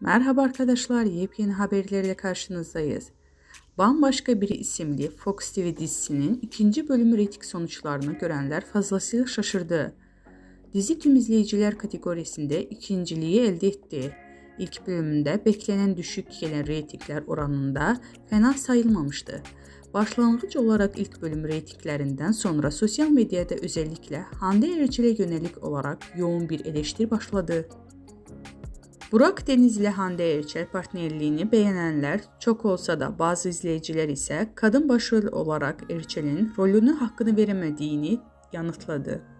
Merhaba arkadaşlar, yepyeni haberlerle karşınızdayız. Bambaşka Biri isimli Fox TV dizisinin ikinci bölümü reyting sonuçlarını görenler fazlasıyla şaşırdı. Dizi tüm izleyiciler kategorisinde ikinciliği elde etti. İlk bölümünde beklenen düşük gelen reytingler oranında fena sayılmamıştı. Başlangıç olarak ilk bölüm reytinglerinden sonra sosyal medyada özellikle Hande Erçel'e yönelik olarak yoğun bir eleştiri başladı. Burak Deniz Hande Erçel partnerliğini beğenenler çok olsa da bazı izleyiciler ise kadın başrol olarak Erçel'in rolünü hakkını veremediğini yanıtladı.